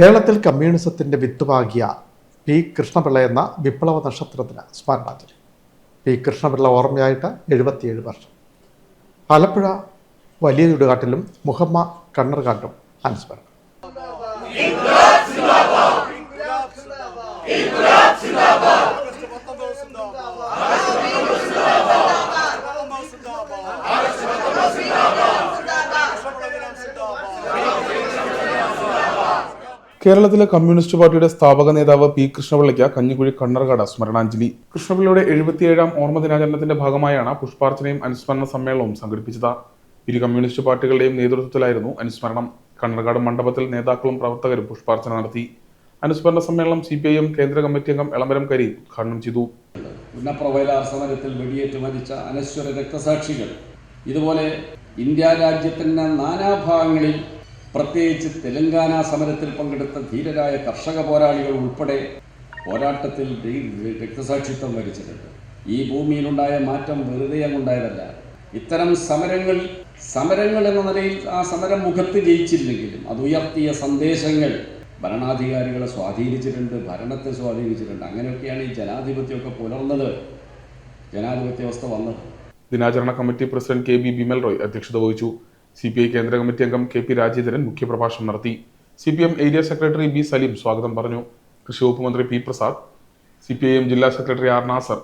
കേരളത്തിൽ കമ്മ്യൂണിസത്തിന്റെ വിത്തുപാകിയ പി. കൃഷ്ണപിള്ള എന്ന വിപ്ലവ നക്ഷത്രത്തിന് സ്മരണാഞ്ജലി. പി. കൃഷ്ണപിള്ള ഓർമ്മയായിട്ട് എഴുപത്തിയേഴ് വർഷം. ആലപ്പുഴ വലിയ ചുടുകാട്ടിലും മുഹമ്മ കണ്ണർകാട്ടും അനുസ്മരണം. കേരളത്തിലെ കമ്മ്യൂണിസ്റ്റ് പാർട്ടിയുടെ സ്ഥാപക നേതാവ് പി കൃഷ്ണപിള്ളയ്ക്ക് കഞ്ഞിക്കുഴി കണ്ണർകാട് സ്മരണാഞ്ജലി. കൃഷ്ണപിള്ളയുടെ എഴുപത്തിയേഴാം ഓർമ്മ ദിനാചരണത്തിന്റെ ഭാഗമായാണ് പുഷ്പാർച്ചനയും അനുസ്മരണ സമ്മേളനവും സംഘടിപ്പിച്ചത്. ഇരു കമ്മ്യൂണിസ്റ്റ് പാർട്ടികളുടെയും നേതൃത്വത്തിലായിരുന്നു അനുസ്മരണം. കണ്ണർകാട് മണ്ഡപത്തിൽ നേതാക്കളും പ്രവർത്തകരും പുഷ്പാർച്ചന നടത്തി. അനുസ്മരണ സമ്മേളനം സി പി ഐ കേന്ദ്ര കമ്മിറ്റി അംഗം എളമരം കരീം ഉദ്ഘാടനം ചെയ്തു. മരിച്ച അനശ്വര രക്തസാക്ഷികൾ. ഇതുപോലെ ഇന്ത്യ രാജ്യത്തിന്റെ നാനാഭാഗങ്ങളിൽ പ്രത്യേകിച്ച് തെലങ്കാന സമരത്തിൽ പങ്കെടുത്ത ധീരരായ കർഷക പോരാളികൾ ഉൾപ്പെടെ പോരാട്ടത്തിൽ രക്തസാക്ഷിത്വം വരിച്ചിട്ടുണ്ട് ഈ ഭൂമിയിലുണ്ടായ മാറ്റം വെറുതെ അങ്ങുണ്ടായതല്ല. ഇത്തരം സമരങ്ങൾ സമരങ്ങൾ എന്ന നിലയിൽ ആ സമരം മുഖത്ത് ജയിച്ചില്ലെങ്കിലും അത് ഉയർത്തിയ സന്ദേശങ്ങൾ ഭരണാധികാരികളെ സ്വാധീനിച്ചിട്ടുണ്ട് ഭരണത്തെ സ്വാധീനിച്ചിട്ടുണ്ട്. അങ്ങനെയൊക്കെയാണ് ഈ ജനാധിപത്യമൊക്കെ പുലർന്നത്. ജനാധിപത്യ വ്യവസ്ഥ വന്നത്. ദിനാചരണ committee president K B Bimal Roy അധ്യക്ഷത വഹിച്ചു. സി പി ഐ കേന്ദ്ര കമ്മിറ്റി അംഗം കെ പി രാജേന്ദ്രൻ മുഖ്യപ്രഭാഷണം നടത്തി. C P M area secretary B Saleem സ്വാഗതം പറഞ്ഞു. കൃഷി വകുപ്പ് മന്ത്രി P Prasad C P I M ജില്ലാ സെക്രട്ടറി ആർ നാസർ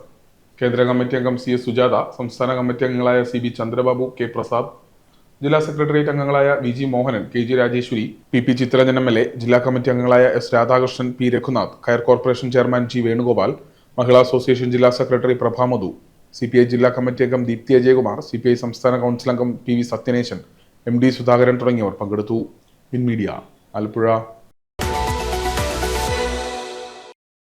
കേന്ദ്ര കമ്മിറ്റി അംഗം സി എസ് സുജാത സംസ്ഥാന കമ്മിറ്റി അംഗങ്ങളായ C B Chandrababu K Prasad ജില്ലാ സെക്രട്ടേറിയറ്റ് അംഗങ്ങളായ V G Mohanan K G Rajeshwari P P Chitharanjan M L A ജില്ലാ കമ്മിറ്റി അംഗങ്ങളായ S Radhakrishnan P Raghunath കയർ corporation chairman G Venugopal Mahila association ജില്ലാ secretary Prabhamadhu C P I ജില്ലാ committee അംഗം Deepthi Ajayakumar C P I സംസ്ഥാന council അംഗം P V Sathyaneshan M D Sudhakaran തുടങ്ങിയവർ പങ്കെടുത്തു. In media Alappuzha.